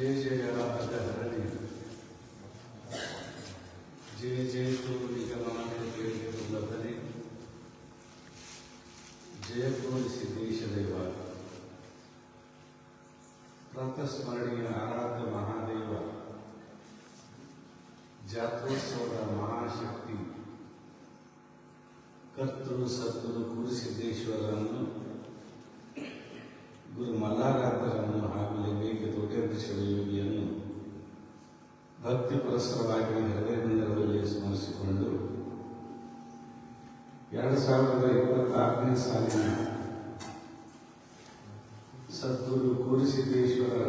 ಜಯ ಜಯ ಹರಣಿ ಜಯ ಜಯತು ನಿಗಮಾನೆ ಜಯ ತೋರಿಸಿ ದೇಶದೇವ ಪ್ರಾತಸ್ಮರಣೀಯ ಆರಾಧ್ಯ ಮಹಾದೇವ ಜಾತ್ರೋತ್ಸವದ ಮಹಾಶಕ್ತಿ ಕರ್ತೃ ಸದ್ಗುರು ಗುರುಸಿದ್ದೇಶ್ವರರನ್ನು ಭಕ್ತಿ ನೆರೆ ಹೃದಯದಿಂದರಲ್ಲಿ ಸ್ಮರಿಸಿಕೊಂಡು ಎರಡು ಸಾವಿರದ ಇಪ್ಪತ್ತಾರನೇ ಸಾಲಿನ ಸದ್ಗುರು ಕೂರಿಸಿದ್ದೇಶ್ವರರ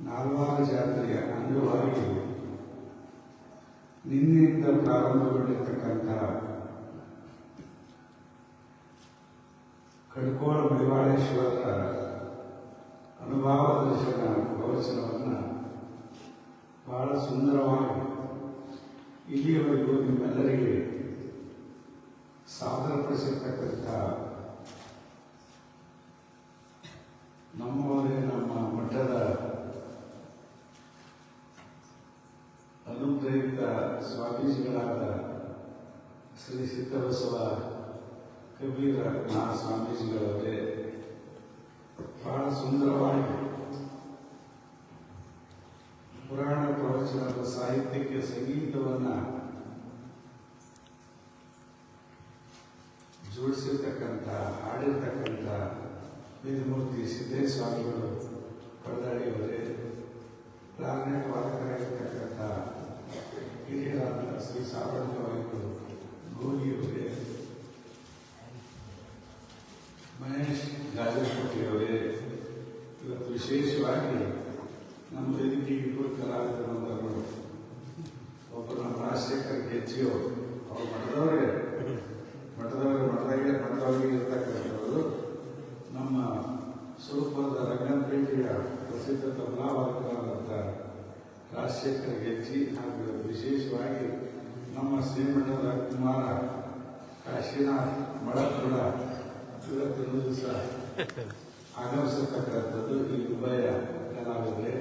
ನಾಲ್ವಾರು ಜಾತ್ರೆಯ ಅಂಗವಾಗಿ ನಿನ್ನೆಯಿಂದ ಪ್ರಾರಂಭಗೊಂಡಿರ್ತಕ್ಕಂತಹ ಕಡ್ಕೋಳ ಮಡಿವಾಳೇಶ್ವರರ ಅನುಭವ ದರ್ಶನ ಪ್ರವಚನವನ್ನು ಬಹಳ ಸುಂದರವಾಗಿ ಇಲ್ಲಿಯವರೆಗೂ ನಿಮ್ಮೆಲ್ಲರಿಗೆ ಸಾದರಪಡಿಸಿರ್ತಕ್ಕಂಥ ನಮ್ಮವರೇ ನಮ್ಮ ಮಠದ ಅನುಗ್ರಹಿತ ಸ್ವಾಮೀಜಿಗಳಾದ ಶ್ರೀ ಸಿದ್ದಬಸವ ಕಬೀರ ಸ್ವಾಮೀಜಿಗಳವರೇ ಬಹಳ ಸುಂದರವಾಗಿ ಪುರಾಣ ಪ್ರವಚನದ ಸಾಹಿತ್ಯಕ್ಕೆ ಸಂಗೀತವನ್ನ ಜೋಡಿಸಿರ್ತಕ್ಕಂಥ ಹಾಡಿರ್ತಕ್ಕಂಥ ವೇದಮೂರ್ತಿ ಸಿದ್ದೇಶ ಸ್ವಾಮಿಗಳು ಪರದಾಡಿಯವರೇ ಕ್ಲಾರ್ನೆಟ್ ವಾದಕರಾಗಿರ್ತಕ್ಕಂಥ ಹಿರಿಯರಾದ ಶ್ರೀ ಸಾವರ್ಣಿಕವಾಯಿಗಳು ಗೋಗಿಯವರೇ ಮಹೇಶ್ ಗಾಜರಕೋಟೆಯವರೇ ಇವತ್ತು ವಿಶೇಷವಾಗಿ ನಮ್ಮ ವೇದಿಕೆಗೆ ಇಬ್ಬರು ಕಲಾವಿದರು ಒಬ್ಬರು ನಮ್ಮ ರಾಜಶೇಖರ್ ಗೆಜ್ಜಿಯವರು ಅವ್ರು. ಮಠದವರೇ. ಮಠದವರೇ, ಮಠದಾಗೆ ಮಠದವರಿಗೆ ಇರ್ತಕ್ಕಂಥವರು. ನಮ್ಮ ಸ್ವರೂಪದ ರಂಗನಪೇಟೆಯ ಪ್ರಸಿದ್ಧ ತಬಲಾವಾದಕರಾದಂಥ ರಾಜಶೇಖರ್ ಗೆಜ್ಜಿ ಹಾಗೂ ವಿಶೇಷವಾಗಿ ನಮ್ಮ ಶ್ರೀಮಠದ ಕುಮಾರ ಕಾಶಿನಾಥ್ ಮಳಕುಡ ಇವತ್ತಿನ ದಿವಸ ಆಗಮಿಸತಕ್ಕಂಥದ್ದು ಈ ಉಭಯ ಕಲಾವಿದರೆ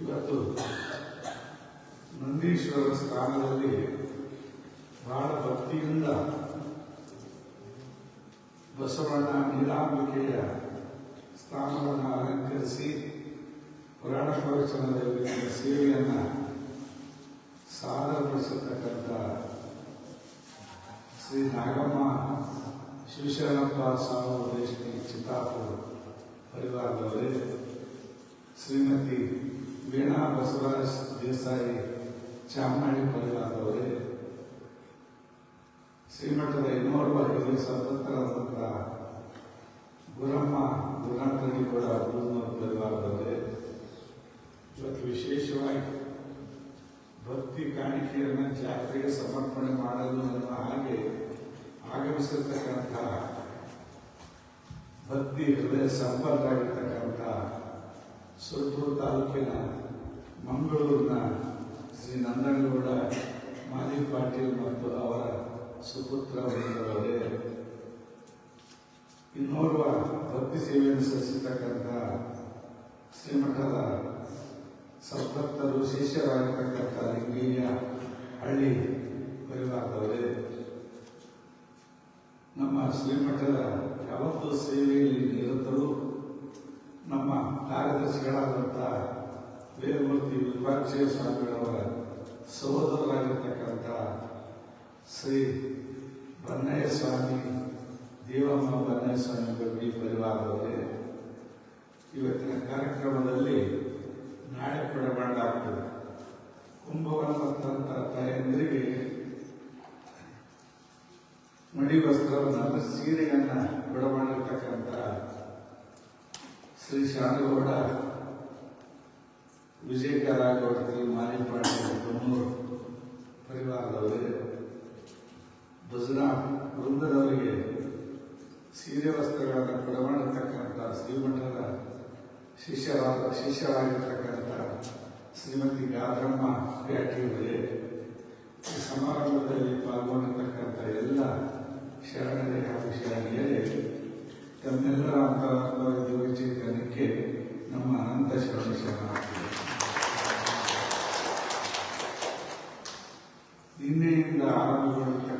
ಇವತ್ತು ನಂದೀಶ್ವರ ಸ್ಥಾನದಲ್ಲಿ ಬಹಳ ಭಕ್ತಿಯಿಂದ ಬಸವಣ್ಣ ನೀಲಾಂಬಿಕೆಯ ಸ್ಥಾನವನ್ನು ಅಲಂಕರಿಸಿ ಪುರಾಣ ಪ್ರವಚನದಲ್ಲಿ ಸೇವೆಯನ್ನು ಸಾದರಪಡಿಸತಕ್ಕಂಥ ಶ್ರೀ ನಾಗಮ್ಮ ಶಿವಶರಣಪ್ಪ ಸಾವು ದೇಶಿ ಚಿತ್ತಾಪುರ ಪರಿವಾರದವರೇ, ಶ್ರೀಮತಿ ವೀಣಾ ಬಸವರಾಜ್ ದೇಸಾಯಿ ಚಾಮರಾಣಿ ಪರಿವಾರದವರೇ ಶ್ರೀಮಠದ ಇನ್ನೋರ್ವ ಹಿರಿಯ ಸ್ವತಂತ್ರರಾದಂಥ ಗುರಮ್ಮ ಕೂಡ ಗುರುನವರ ಪರಿವಾರದವರೇ. ಇವತ್ತು ವಿಶೇಷವಾಗಿ ಭಕ್ತಿ ಕಾಣಿಕೆಯನ್ನು ಜಾತ್ರೆಗೆ ಸಮರ್ಪಣೆ ಮಾಡಲು ಅನ್ನೋ ಹಾಗೆ ಆಗಮಿಸಿರ್ತಕ್ಕಂಥ ಭಕ್ತಿ ಹೃದಯ ಸಂಪರ್ಕ ಆಗಿರ್ತಕ್ಕಂಥ ಸುರಪುರ ತಾಲೂಕಿನ ಮಂಗಳೂರಿನ ಶ್ರೀ ನಂದನಗೌಡ ಮಾಲಿ ಪಾಟೀಲ್ ಮತ್ತು ಅವರ ಸುಪುತ್ರ ವೃಂದರವರೇ ಇನ್ನೋರ್ವ ಭಕ್ತಿ ಸೇವೆಯನ್ನು ಸಲ್ಲಿಸಿರ್ತಕ್ಕಂಥ ಶ್ರೀಮಠದ ಸಂಪತ್ತರು, ಶಿಷ್ಯರಾಗಿರ್ತಕ್ಕಂಥ ಲಿಂಗಯ್ಯ ಹಳ್ಳಿ ಪರಿವಾರದವರೇ, ನಮ್ಮ ಶ್ರೀಮಠದ ಯಾವತ್ತೂ ಸೇವೆಯಲ್ಲಿ ನಿರತರು, ನಮ್ಮ ಕಾರ್ಯದರ್ಶಿಗಳಾದಂಥ ವೇದಮೂರ್ತಿ ವಿರೂಪಾಕ್ಷೇಯ ಸ್ವಾಮಿಗಳವರ ಸಹೋದರರಾಗಿರ್ತಕ್ಕಂಥ ಶ್ರೀ ಬನ್ನಯ್ಯ ಸ್ವಾಮಿ, ದೇವಮ್ಮ ಬನ್ನಯ್ಯ ಸ್ವಾಮಿ ಬಗ್ಗೆ ಪರಿವಾರದವರೇ, ಇವತ್ತಿನ ಕಾರ್ಯಕ್ರಮದಲ್ಲಿ ನಾಳೆ ಕೊಡಬಾರ್ದಾಗ್ತದೆ ಕುಂಭವನ ಬಂದಂಥ ತಾಯಂದಿರಿಗೆ ಮಡಿ ವಸ್ತ್ರವನ್ನು ಸೀರೆಯನ್ನು ಕೊಡಮಾಡಿರ್ತಕ್ಕಂಥ ಶ್ರೀ ಶಾನಗೌಡ ವಿಜಯಕರಾಗೌಡತಿ ಮಾಲಿಪಾಡಿ ಬನ್ನೂರು ಪರಿವಾರದವರಿಗೆ ಭಜನಾ ವೃಂದದವರಿಗೆ ಸೀರೆ ವಸ್ತ್ರಗಳನ್ನು ಕೊಡಮಾಡಿರ್ತಕ್ಕಂಥ ಶ್ರೀಮಠದ ಶಿಷ್ಯರಾದ ಶಿಷ್ಯರಾಗಿರ್ತಕ್ಕಂಥ ಶ್ರೀಮತಿ ಗಾದ್ರಮ್ಮ ಪ್ಯಾಟಿಯವರೇ ಈ ಸಮಾರಂಭದಲ್ಲಿ ಪಾಲ್ಗೊಂಡಿರ್ತಕ್ಕಂಥ ಎಲ್ಲ ಶರಣರೇ ಹಾಗೂ ತಮ್ಮೆಲ್ಲರ ಅಂತರಾತ್ಮ ಶರಣ ಸಿದ್ದಬಸವ ನಿನ್ನೆಯಿಂದ ಆರಂಭಗೊಳ್ಳುತ್ತೆ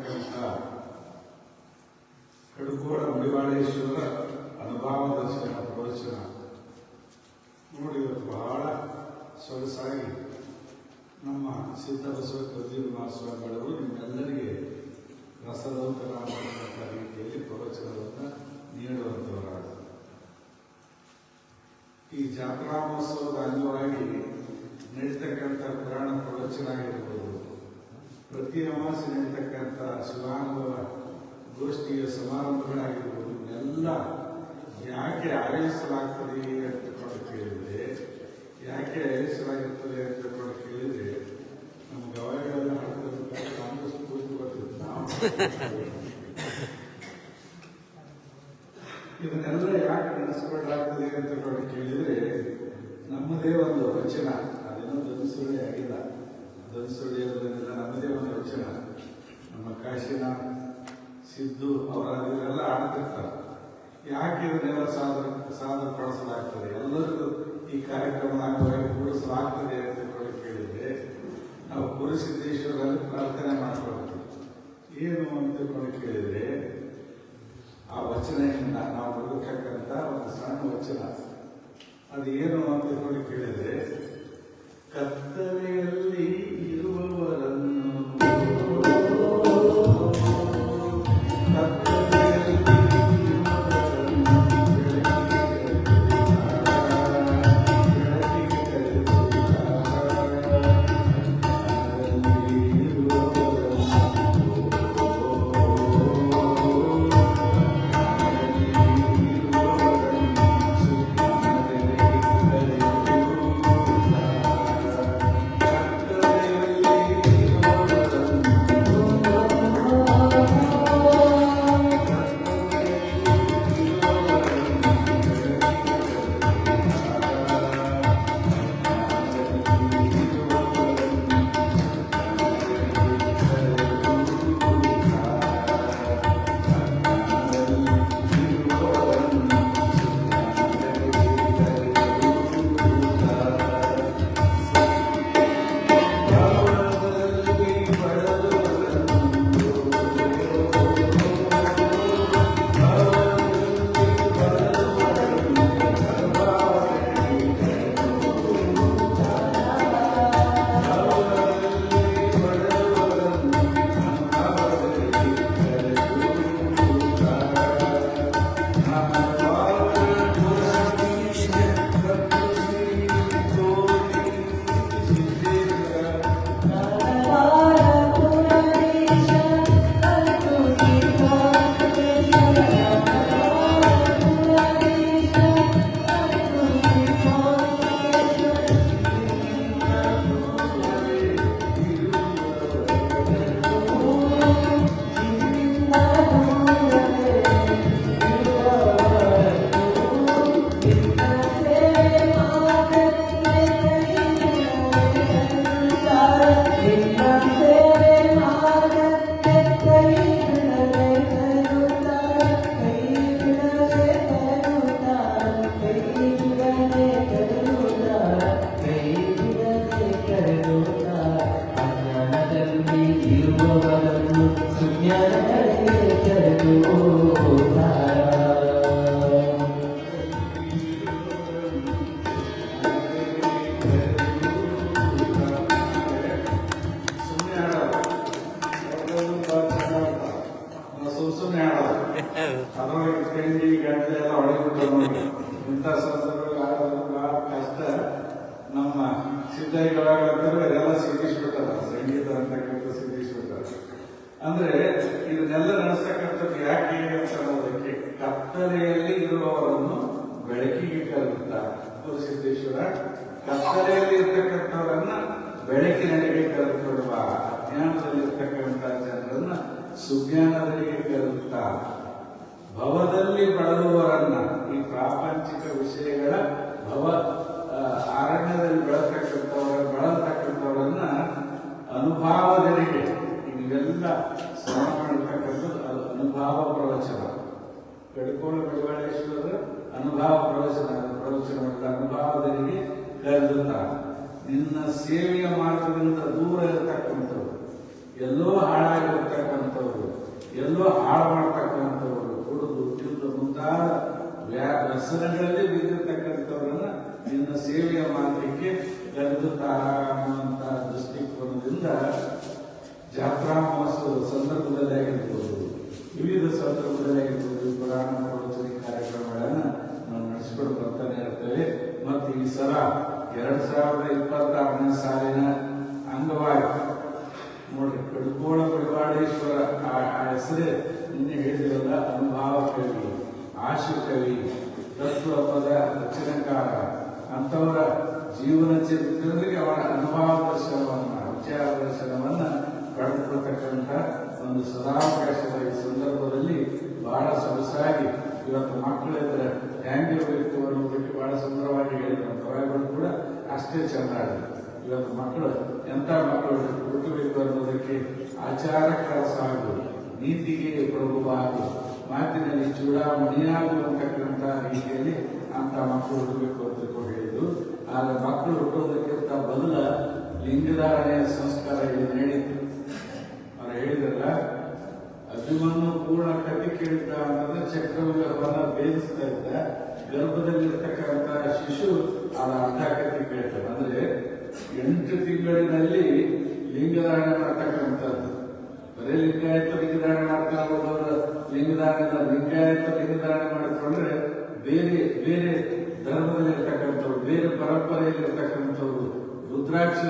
ಇದನ್ನೆಲ್ಲ ಯಾಕೆ ನೆನೆಸ್ಕೊಳ್ಳಾಗ್ತದೆ ಅಂತ ನೋಡಿ ಕೇಳಿದರೆ ನಮ್ಮದೇ ಒಂದು ವಚನ, ಅದೇನೋ ಧನಸುಳಿ ಆಗಿಲ್ಲ. ಧನಸುಳಿ ನಮ್ಮ ನಮ್ಮದೇ ಒಂದು ವಚನ. ನಮ್ಮ ಕಾಶಿನ, ಸಿದ್ದು ಅವರ ಇವರೆಲ್ಲ ಆಡ್ತಿರ್ತಾರೆ ಯಾಕೆ ಇದನ್ನೆಲ್ಲ ಸಾಧನ ಸಾಧನ ಪಡಿಸಲಾಗ್ತದೆ ಎಲ್ಲರಿಗೂ ಈ ಕಾರ್ಯಕ್ರಮ ಕೂಡಿಸಲಾಗ್ತದೆ ಅಂತ ನೋಡಿ ಕೇಳಿದರೆ, ನಾವು ಗುರುಸಿದ್ದೇಶ್ವರಲ್ಲಿ ಪ್ರಾರ್ಥನೆ ಮಾಡ್ಕೊಳ್ತೀವಿ. ಏನು ಅಂತ ಕೇಳಿದ್ರೆ, ಆ ವಚನದಿಂದ ನಾವು ಬದುಕಕ್ಕಂತ ಒಂದು ಸಣ್ಣ ವಚನ. ಅದು ಏನು ಅಂತ ನೋಡಿ ಕೇಳಿದ್ರೆ ಕತ್ತಲೆಯಲ್ಲಿ ಇರುವವರನ್ನು ಕರೆದುತ್ತಾ ಸಿದ್ದೇಶ್ವರ ಕತ್ತಲೆಯಲ್ಲಿ ಇರ್ತಕ್ಕಂಥವರನ್ನ ಬೆಳಕಿನಡೆಗೆ ಕರೆದುಕೊಡುವ ಅಜ್ಞಾನದಲ್ಲಿರ್ತಕ್ಕಂಥ ಜನರನ್ನ ಸುಜ್ಞಾನದಲ್ಲಿಗೆ ಕರೆದುತ್ತಾ ಭವದಲ್ಲಿ ಬಳಲುವವರನ್ನ ಈ ಪ್ರಾಪಂಚಿಕ ವಿಷಯಗಳ ಭವ ಅರಣ್ಯದಲ್ಲಿ ಬೆಳತಕ್ಕಂಥವರ, ಬಳಲ್ತಕ್ಕಂಥವರನ್ನ ಅನುಭಾವದರಿಗೆ ಇವೆಲ್ಲ ಶ್ರಮ ಮಾಡಿರ್ತಕ್ಕಂಥದ್ದು ಅನುಭಾವ ಪ್ರವಚನ. ಕಡ್ಕೋಳ ಬೆಳವಳೇಶ್ವರ ಅನುಭವ ಪ್ರವಚನ. ಪರಮೇಶ್ವರ ಅನುಭಾವದಲ್ಲಿ ಕರೆದಂತ ನಿನ್ನ ಸೇವೆಯ ಮಾರ್ಗದಿಂದ ದೂರ ಇರತಕ್ಕಂಥವ್ರು, ಎಲ್ಲೋ ಹಾಳಾಗಿರ್ತಕ್ಕಂಥವ್ರು, ಎಲ್ಲೋ ಹಾಳು ಮಾಡ್ತಕ್ಕಂಥವ್ರು ಕುಡಿದು ತಿಂದು ಮುಂತಾದ ವ್ಯಸನಗಳಲ್ಲಿ ಬಿದ್ದಿರ್ತಕ್ಕಂಥವ್ರನ್ನ ನಿನ್ನ ಸೇವೆಯ ಮಾರ್ಗಕ್ಕೆ ಕರೆದುತ್ತಾ ಅನ್ನುವಂಥ ದೃಷ್ಟಿಕೋನದಿಂದ ಜಾತ್ರಾ ಮಹೋತ್ಸವದ ಸಂದರ್ಭದಲ್ಲಿ ಆಗಿರ್ಬೋದು ವಿವಿಧ ಸಂದರ್ಭದಲ್ಲಿ ಆಗಿರ್ಬೋದು ಪುರಾಣ ಎರಡ್ ಸಾವಿರದ ಇಪ್ಪತ್ತಾರನೇ ಸಾಲಿನ ಅಂಗವಾಗಿ ನೋಡ್ರಿ ಕಡ್ಕೋಳ ಬಡವಾಡೇಶ್ವರ ಆ ಹೆಸರೇ ನಿನ್ನೆ ಹೇಳಿದಿರಲ್ಲ, ಅನುಭಾವ ಕವಿ ಆಶು ಕವಿ ತತ್ವಪದ ರಚನೆಕಾರ ಅಂತವರ ಜೀವನ ಚರಿತ್ರೆಯಲ್ಲಿ ಅವರ ಅನುಭವ ದರ್ಶನವನ್ನು ವಿಚಾರ ದರ್ಶನವನ್ನು ಪಡೆದುಕೊಳ್ತಕ್ಕಂಥ ಒಂದು ಸದಾವಕಾಶದ ಈ ಸಂದರ್ಭದಲ್ಲಿ ಬಹಳ ಸೊಗಸಾಗಿ ಇವತ್ತು ಮಕ್ಕಳಿದ್ರೆ ಹೆಂಗಿರಬೇಕು ಅನ್ನೋದಕ್ಕೆ ಬಹಳ ಸುಂದರವಾಗಿ ಹೇಳಿದ್ರು. ಪರಗಳು ಕೂಡ ಅಷ್ಟೇ ಚೆಂದ ಇವತ್ತು ಮಕ್ಕಳು ಎಂಥ ಮಕ್ಕಳು ಹುಟ್ಟಬೇಕು ಅನ್ನೋದಕ್ಕೆ ಆಚಾರಕರ ಸಾಗು ನೀತಿಗೆ ಪ್ರಭುವಾಗಿ ಮಾತಿನಲ್ಲಿ ಚೂಡಾಮಣಿಯಾಗುವಂತಕ್ಕಂಥ ರೀತಿಯಲ್ಲಿ ಅಂತ ಮಕ್ಕಳು ಹುಟ್ಟಬೇಕು ಅಂತ ಹೇಳಿದ್ದು ಆದ್ರೆ ಮಕ್ಕಳು ಹುಟ್ಟೋದಕ್ಕಿಂತ ಬದಲ ಲಿಂಗಧಾರಣೆಯ ಸಂಸ್ಕಾರ ಇಲ್ಲಿ ನಡೀತು ಅವ್ರು ಹೇಳಿದ್ರಲ್ಲ ಅಭಿಮನ್ಯು ಪೂರ್ಣ ಕಟ್ಟಿ ಕೇಳಿದ್ದ ಅಂತಂದ್ರೆ ಚಕ್ರವ್ಯೂಹವನ್ನ ಬೇಯಿಸ್ತಾ ಇದ್ದ ಗರ್ಭದಲ್ಲಿರ್ತಕ್ಕಂಥ ಶಿಶು ಅದರ ಅರ್ಧ ಕಥೆ ಕೇಳ್ತಾರೆ. ಅಂದ್ರೆ ಎಂಟು ತಿಂಗಳಿನಲ್ಲಿ ಲಿಂಗಧಾರಣ ಮಾಡ್ತಕ್ಕಂಥದ್ದು. ಬರೀ ಲಿಂಗಾಯತ ಲಿಂಗಧಾರಣೆ ಮಾಡ್ತಾ ಲಿಂಗಧಾರಣೆ ಅಲ್ಲ, ಲಿಂಗಾಯತ ಲಿಂಗಧಾರಣ ಮಾಡಿಕೊಂಡ್ರೆ ಬೇರೆ ಬೇರೆ ಧರ್ಮದಲ್ಲಿರ್ತಕ್ಕಂಥವ್ರು ಬೇರೆ ಪರಂಪರೆಯಲ್ಲಿರ್ತಕ್ಕಂಥವ್ರು ರುದ್ರಾಕ್ಷಿ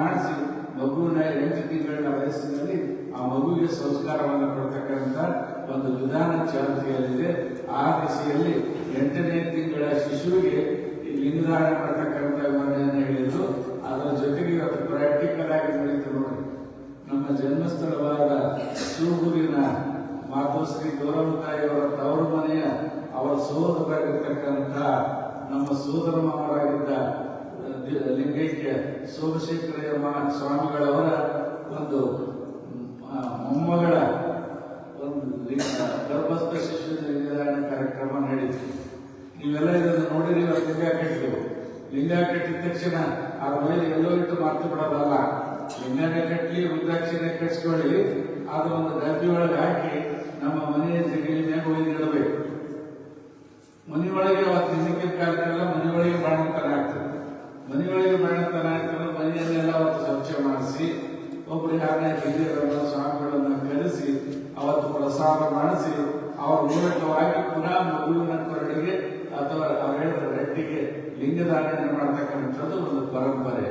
ಮಾಡಿಸಿ ಮಗುವಿನ ಎಂಟು ತಿಂಗಳ ವಯಸ್ಸಿನಲ್ಲಿ ಆ ಮಗುವಿಗೆ ಸಂಸ್ಕಾರವನ್ನು ಕೊಡ್ತಕ್ಕಂಥ ಒಂದು ವಿಧಾನ ಚಾಲ್ತಿಯಲ್ಲಿದೆ. ಆ ದಿಸೆಯಲ್ಲಿ ಎಂಟನೇ ತಿಂಗಳ ಶಿಶುವಿಗೆ ಲಿಂಗದಾನ ಮಾಡ್ತಕ್ಕಂಥ ವಿವರಣೆಯನ್ನು ಹೇಳಿದ್ರು. ಅದರ ಜೊತೆಗೆ ಇವತ್ತು ಪ್ರಾಕ್ಟಿಕಲ್ ಆಗಿ ನಡೀತು ನೋಡಿ, ನಮ್ಮ ಜನ್ಮಸ್ಥಳವಾದ ಶಿವಗುರಿನ ಮಾತೋಶ್ರೀ ಗೌರವತಾಯಿಯವರ ತವರು ಮನೆಯ ಅವರ ಸೋದರಾಗಿರ್ತಕ್ಕಂಥ ನಮ್ಮ ಸೋದರ ಮಾವರಾಗಿದ್ದ ದಿ- ಲಿಂಗೈಕ್ಯ ಸೋಮಶೇಖರಯ್ಯ ಸ್ವಾಮಿಗಳವರ ಒಂದು ಮೊಮ್ಮಗಳ ಒಂದು ಗರ್ಭಸ್ಥ ಶಿಶು ನಿರ್ಧಾರಣೆ ಕಾರ್ಯಕ್ರಮ ನಡೀತು ನೀವೆಲ್ಲ ಇದನ್ನು ನೋಡಿರಿ ಇವತ್ತು ಲಿಂಗ ಕಟ್ಟಿದೆವು ಲಿಂಗ ಕಟ್ಟಿದ ತಕ್ಷಣ ಅದ್ರ ಮೇಲೆ ಎಲ್ಲೋ ಇಟ್ಟು ಮಾತು ಬಿಡೋದಲ್ಲ. ಲಿಂಗನೇ ಕಟ್ಟಿ ರುದ್ರಾಕ್ಷಿನ ಕಟ್ಸ್ಕೊಳ್ಳಿ. ಅದು ಒಂದು ಡಬ್ಬಿ ಒಳಗೆ ಹಾಕಿ ನಮ್ಮ ಮನೆಯ ಜಗಲಿ ಮ್ಯಾಗ ಒಯ್ದು ಇಡಬೇಕು ಮನೆಯೊಳಗೆ ಅವತ್ತು ಹಿಂದಿನ ಕಾಲಕ್ಕೆಲ್ಲ ಮನೆಯೊಳಗೆ ಬಾಣಂತರ ಆಗ್ತದೆ. ಮನೆಯೊಳಗೆ ಬಾಣತನ ಆಗ್ತದೆ ಮನೆಯನ್ನೆಲ್ಲ ಅವತ್ತು ಸ್ವಚ್ಛ ಮಾಡಿಸಿ, ಒಬ್ಬರು ಯಾರನ್ನ ಹಿರಿಯರನ್ನು, ಸ್ವಾಮಿಗಳನ್ನು ಕರೆಸಿ, ಅವತ್ತು ಪ್ರಸಾದ ಮಾಡಿಸಿ, ಅವರ ಮೂಲಕವಾಗಿ ಪುನಃ ಮಗುವಿನ ಕೊರಡಿಗೆ ಅಥವಾ ಅವ್ರು ಹೇಳಿದ ರೆಟ್ಟಿಗೆ ಲಿಂಗದಾನ ಮಾಡ್ತಕ್ಕಂಥದ್ದು ಒಂದು ಪರಂಪರೆ.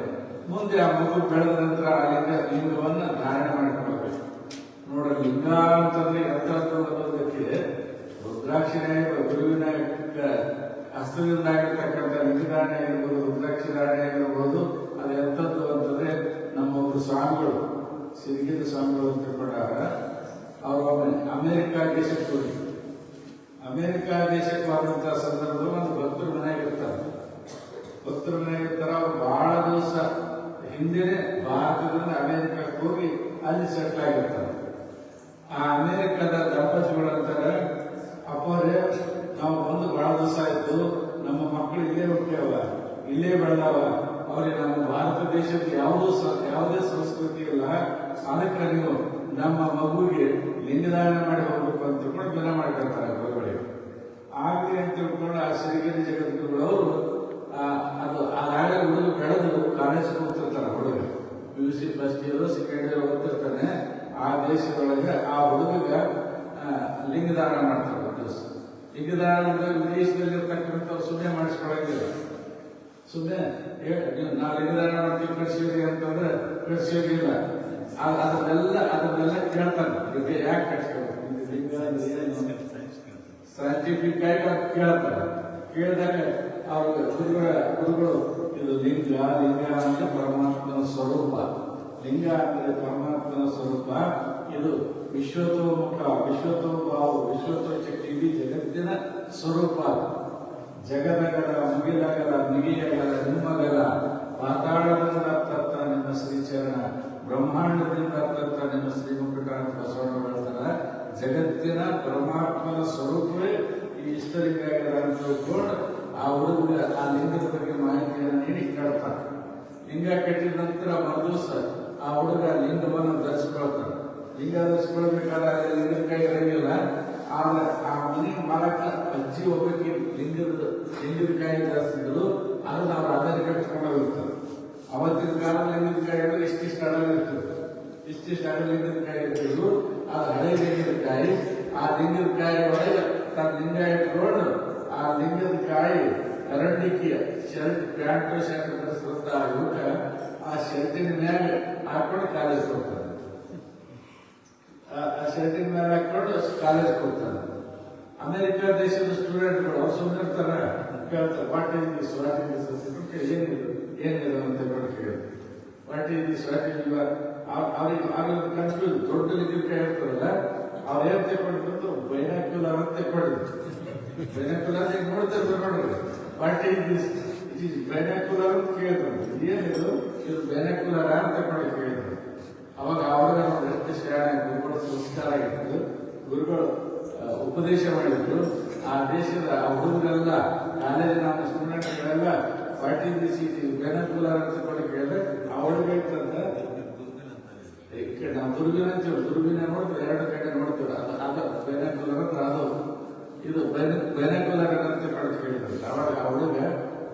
ಮುಂದೆ ಆ ಮಗು ಬೆಳೆದ ನಂತರ ಆ ಲಿಂಗ ಲಿಂಗವನ್ನು ಧಾರಣೆ ಮಾಡಿಕೊಳ್ಬೇಕು ನೋಡ್ರಿ ಲಿಂಗ ಅಂತಂದ್ರೆ ಎಂತದ್ದು ಅನ್ನೋದಕ್ಕೆ ರುದ್ರಾಕ್ಷಿನೇ ಗುರುವಿನ ಕ- ಹಸ್ತದಿಂದ ಆಗಿರ್ತಕ್ಕಂಥ ಲಿಂಗದಾಣೆ ಇರ್ಬೋದು ರುದ್ರಾಕ್ಷಿದಾಣೆ ಆಗಿರ್ಬೋದು ಅದು ಎಂಥದ್ದು ಅಂತಂದ್ರೆ ಒಂದು ಸ್ವಾಮಿಗಳು ಸಿರಿಗಿದ ಸ್ವಾಮಿಗಳು ಅಂತ ತಿಳ್ಕೊಂಡಾಗ, ಅವರು ಅಮೆರಿಕ ದೇಶಕ್ಕೆ ಹೋಗಿ. ಅಮೆರಿಕ ದೇಶಕ್ಕೆ ಹೋದಂತ ಸಂದರ್ಭದಲ್ಲಿ ಒಂದು ಭಕ್ತರ ಮನೆಯಾಗ ಇರ್ತಾರೆ ಭಕ್ತರ ಇರ್ತಾರೆ ಅವ್ರು ಬಹಳ ದಿವಸ ಹಿಂದೆನೆ ಭಾರತದಿಂದ ಅಮೆರಿಕಕ್ಕೆ ಹೋಗಿ ಅಲ್ಲಿ ಸೆಟ್ಲ್ ಆಗಿರ್ತಾರೆ. ಆ ಅಮೆರಿಕದ ದಂಪತಿಗಳು ಅಂತಾರೆ ಅಪ್ಪರೇ ನಾವು ಬಂದು ಬಹಳ ದಿವಸ ಆಯ್ತು. ನಮ್ಮ ಮಕ್ಕಳು ಇಲ್ಲೇ ಹುಟ್ಟ್ಯಾವ ಇಲ್ಲೇ ಬೆಳೆದಾವ ಅವ್ರಿಗೆ ನಮ್ಮ ಭಾರತ ದೇಶದ ಯಾವುದೂ ಯಾವುದೇ ಸಂಸ್ಕೃತಿ ಇಲ್ಲ. ಅದಕ್ಕೆ ನೀವು ನಮ್ಮ ಮಗುವಿಗೆ ಲಿಂಗದಾನ ಮಾಡಿ ಹೋಗ್ಬೇಕು ಅಂತ ತಿಳ್ಕೊಂಡು ಜನ ಮಾಡ್ಕೊಳ್ತಾರೆ ಗುರುಗಳಿಗೆ ಆಗಲಿ ಅಂತ ತಿಳ್ಕೊಂಡು ಆ ಸಿರಿಗಿರಿ ಜಗದ್ಗುರುಗಳವರು ಅದು ಅದಾಗಲೇ ಹುಡುಗ ಬೆಳೆದು ಕಾಲೇಜ್ ಹೋಗ್ತಿರ್ತಾರೆ ಹುಡುಗ. U C first year second year ಓದ್ತಿರ್ತಾನೆ. ಆ ದೇಶದೊಳಗೆ ಆ ಹುಡುಗ ಲಿಂಗದಾನ ಮಾಡ್ತಾರೆ ಒಂದು ದಿವಸ ಲಿಂಗದಾನ ಅಂದ್ರೆ ವಿದೇಶದಲ್ಲಿ ಇರ್ತಕ್ಕಂಥವ್ರು ಸುಮ್ಮನೆ ಮಾಡಿಸ್ಕೊಳಂಗಿಲ್ಲ ಸುಮ್ಮನೆ ನಾವು ಲಿಂಗದಾನ ಮಾಡ್ತೀವಿ ಕಳ್ಸಿವ್ರಿ ಅಂತಂದ್ರೆ ಕಳ್ಸಿವ್ರಿಲ್ಲ ಆ- ಅದನ್ನೆಲ್ಲ ಅದನ್ನೆಲ್ಲ ಕೇಳ್ತಾನೆ ಇದು ಯಾಕೆ ಅಂದ್ರೆ ಸೈಂಟಿಫಿಕ್ ಆಗಿ ಕೇಳ್ತಾರೆ. ಕೇಳಿದಾಗ ಅವ್ರ ಗುರುಗಳ, ಗುರುಗಳು, ಇದು ಲಿಂಗ ಲಿಂಗ ಅಂತ ಪರಮಾತ್ಮನ ಸ್ವರೂಪ ಲಿಂಗ ಅಂದರೆ ಪರಮಾತ್ಮನ ಸ್ವರೂಪ. ಇದು ವಿಶ್ವತೋಮುಖ, ವಿಶ್ವತೋಭಾವ ವಿಶ್ವತೋ ಶಕ್ತಿ ಇಡೀ ಜಗತ್ತಿನ ಸ್ವರೂಪ. ಜಗದಗಳ ಮುಗಿಲಗಳ ಮಿಗಿಯಗಳ ನಿಮ್ಮಗಲ ಪಾತಾಳದಿಂದ ತತ್ತ ನಿಮ್ಮ ಶ್ರೀಚರಣ, ಬ್ರಹ್ಮಾಂಡದಿಂದ ತತ್ತ ನಿಮ್ಮ ಶ್ರೀಮುಖಕಾಂತ ಬರ್ತಾರ ಜಗತ್ತಿನ ಪರಮಾತ್ಮನ ಸ್ವರೂಪವೇ ಈ ಇಷ್ಟಲಿಂಗ ಆಗಿದೆ ಅಂತ ತಿಳ್ಕೊಂಡು ಆ ಹುಡುಗ ಆ ಲಿಂಗದ ಬಗ್ಗೆ ಮಾಹಿತಿಯನ್ನು ನೀಡಿ ಕೇಳ್ತಾರೆ. ಲಿಂಗ ಕಟ್ಟಿದ ನಂತರ ಮರುದಿವಸ ಆ ಹುಡುಗ ಲಿಂಗವನ್ನು ಧರಿಸ್ಕೊಳ್ತಾನೆ ಲಿಂಗ ಧರಿಸ್ಕೊಳ್ಬೇಕಾದ್ರೆ ಲಿಂಗದ ಕೈ ಇರಂಗಿಲ್ಲ. ಆಮೇಲೆ ಆ ಮನೆ ಮಾಲಕ ಅಜ್ಜಿ ಒಬ್ಬಕ್ಕೆ ಲಿಂಗದ ಲಿಂಗದ ಕಾಯಿ ಧರಿಸಿದ್ರು ಅದನ್ನ ಅವ್ರು ಅದನ್ನ ಕಟ್ಕೊಂಡು ಹೋಗಿರ್ತಾರೆ ಅವತ್ತಿನ ಕಾಲ ಲಿಂಗದ ಕಾಯಿಗಳು ಇಷ್ಟಿಷ್ಟು ಅಡಲ್ ಇರ್ತದೆ ಇಷ್ಟಿಷ್ಟು ಅಡಲ್ ಲಿಂಗದ ಕಾಯಿ ಇರ್ತಿದ್ರು ಆ ಹಳೆ ಲಿಂಗದ ಕಾಯಿ, ಆ ಲಿಂಗದ ಕಾಯಿ ಒಳಗೆ ತನ್ನ ಲಿಂಗ ಇಟ್ಕೊಂಡು ಆ ಲಿಂಗದ ಕಾಯಿ, ಕರಂಡಿಕೆಯ ಶರ್ಟ್, ಪ್ಯಾಂಟ್, ಶರ್ಟ್ ಧರಿಸಿದಂತಹ ಯುವಕ ಆ ಶರ್ಟಿನ ಮ್ಯಾಗ ಹಾಕೊಂಡು ಕಾಲೇಜ್ ಕೊಡ್ತಾರೆ ಆ- ಶರ್ಟಿನ ಮ್ಯಾಗ ಹಾಕೊಂಡು ಕಾಲೇಜ್ ಕೊಡ್ತಾರೆ ಅಮೆರಿಕ ದೇಶದ ಸ್ಟೂಡೆಂಟ್ಗಳು ಸುಮ್ಮನಿರ್ತಾರ ಕೇಳ್ತಾರೆ what is this what is this ಏನಿದು? ಏನಿದು? ಅಂತ ಕೇಳ್ತಾರೆ. ವಾಟ್ ಈಸ್ ದಿಸ್ ವಾಟ್ ಅವ್ರಿಗೆ ಅವ್ರಿಗೆ ಕನ್ಫ್ಯೂಸ್ ದೊಡ್ಡ ಲಿಖಿತ ಹೇಳ್ತಾರಲ್ಲ, ಅವ್ರು ಏನ್ ತಗೊಂಡಿದ್ದು ಬೈನಾಕ್ಯುಲರ್ ಅಂತ ತಗೊಂಡಿದ್ದು ಬೈನಾಕ್ಯುಲರ್ ನೋಡ್ತಾರೆ ನೋಡ್ರಿ. What is this it is binocular ಅಂತ ಕೇಳಿದ್ರು ಏನಿದು? ಇದು ಬೈನಾಕ್ಯುಲರ್ ಅಂತ ಕೂಡ ಕೇಳಿದ್ರು ಅವಾಗ ಅವಾಗ ದೃಷ್ಟಿ ಶಾಣೆ ಗುರುಗಳು ಸಂಸ್ಕಾರ ಆಗಿತ್ತು. ಗುರುಗಳು ಉಪದೇಶ ಮಾಡಿದ್ರು. ಆ ದೇಶದ ಹುಡುಗರೆಲ್ಲ, ಕಾಲೇಜಿನ ಸ್ಟೂಡೆಂಟ್ಗಳೆಲ್ಲ ವಾಟ್ ಈಸ್ ದಿಸ್ ಅಂತ ಕೂಡ ಕೇಳಿದ್ರೆ, ಅವಳು ಹೇಳ್ತಂತ ನಾವು ದುರ್ಬಿನ ಅಂತೀವಿ ದುರ್ಬಿನ ನೋಡ್ತೀವಿ ಎರಡು ಕಡೆ ನೋಡ್ತೀವಿ ಅದು ಅದು ಬೈನಾಕ್ಯುಲರ್ ಅಂದ್ರೆ ಅದು ಇದು ಬೈನಾಕ್ಯುಲರ್ ಅಂತ ಕೂಡ ಕೇಳಿದ್ರು. ಅವಾಗ ಅವಳಿಗೆ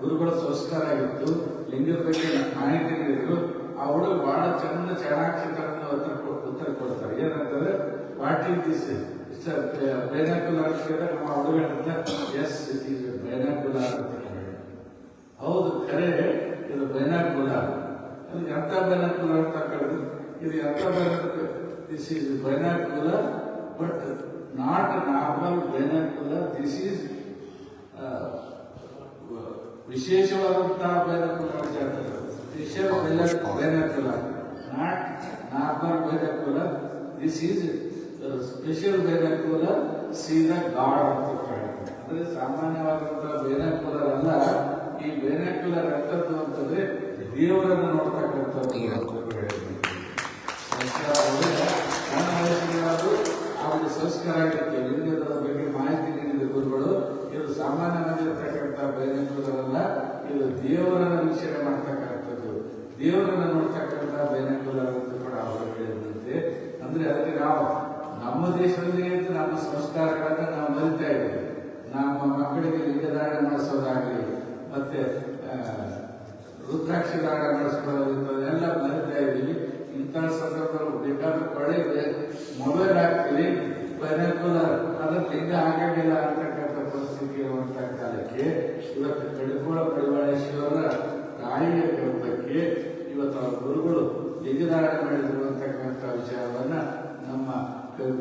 ಗುರುಗಳ ಸಂಸ್ಕಾರ ಇತ್ತು ಲಿಂಗದ ಬಗ್ಗೆ ಮಾಹಿತಿ ನೀಡಿದ್ರು ಅವಳು ಬಹಳ ಚಂದ ಚಾಣಾಕ್ಷರದಿಂದ ಉತ್ತರ ಉತ್ತರ ಕೊಡ್ತಾರೆ. ಏನಂತಂದ್ರೆ ವಾಟ್ ದಿಸ್ ಬೈನಾಕ್ಯುಲರ್ ಅಂತ ಕೇಳಿದಾಗ ನಮ್ಮ ಹುಡುಗ ಅಂತ ಎಸ್ ಇಟ್ ಈಸ್ ಅಂತ ಹೌದು, ಕರೆ, ಇದು ಬೈನಾಕುಲ ಅದು ಎಂತ ಬೈನಾಕ್ಯುಲರ್ ಅಂತ ಕಳೆದು ಇದು ಎಂತ binocular this is binocular but not normal binocular this is ವಿಶೇಷವಾದಂತಹ ಬೈನಾಕ್ಯುಲರ್ ಅಂತ ಹೇಳ್ತಾರೆ special binocular not, normal this is special binocular ಸೀದ ಗಾಡ್ ಅಂತ ಅಂದ್ರೆ ಸಾಮಾನ್ಯವಾದಂತಹ ಬೈನಾಕ್ಯುಲರ್ ಅಲ್ಲ ಈ ಬೈನಾಕ್ಯುಲರ್ ಎಂತದ್ದು ಅಂತಂದ್ರೆ ದೇವರನ್ನು ನೋಡ್ತಕ್ಕಂಥದ್ದು. ಸಂಸ್ಕಾರ ಆಗಿರುತ್ತೆ. ಬಗ್ಗೆ ಮಾಹಿತಿ ನೀಡಿದ ಗುರುಗಳು, ಇದು ಬೈನಾಕ್ಯುಲರ್ ಇದು ದೇವರನ್ನ ವೀಕ್ಷಣೆ ಮಾಡ್ತಕ್ಕಂಥದ್ದು. ದೇವರನ್ನ ನೋಡ್ತಕ್ಕಂಥ ಬೈನಾಕ್ಯುಲರ್ ಅಂತ ಕೂಡ ಅವರು ಹೇಳಿದಂತೆ, ಅಂದ್ರೆ ಅದಕ್ಕೆ ನಾವು, ನಮ್ಮ ದೇಶದಲ್ಲಿ ನಮ್ಮ ಸಂಸ್ಕಾರಗಳನ್ನ ನಾವು ಮರಿತಾ ಇದ್ದೇವೆ. ನಮ್ಮ ಮಕ್ಕಳಿಗೆ ಲಿಂಗದಾನ ಮಾಡಿಸೋದಾಗಲಿ, ಮತ್ತೆ ರುದ್ರಾಕ್ಷಿ ದಾನ ನಡೆಸ್ಕೊಳ್ಳೋದ್ರಿಂದ ಮರಿತಾ ಇದ್ದೀವಿ. ಇಂಥ ಸಂದರ್ಭದಲ್ಲಿ ಬೇಕಾದ ಕೊಳೆ ಮೊಬೈಲ್ ಹಾಕ್ತೀವಿ ಬೈನಾಕ್ಯುಲರ್ ಅದ್ರ ಲಿಂಗ ಅಂತ ಅಂತಕ್ಕಂಥ ಪರಿಸ್ಥಿತಿ ಇರುವಂತಹ ಕಾಲಕ್ಕೆ ಇವತ್ತು ಕಡಿಕೋಳ ಪರಿವಾಳೇಶ್ವರ ತಾಯಿಯ ಗರ್ಭಕ್ಕೆ ಇವತ್ತು ಅವರ ಗುರುಗಳು ಲಿಂಗಧಾರಣೆ ಮಾಡಿದ್ರು ಅಂತಕ್ಕಂಥ ವಿಚಾರವನ್ನ ನಮ್ಮ ಕ-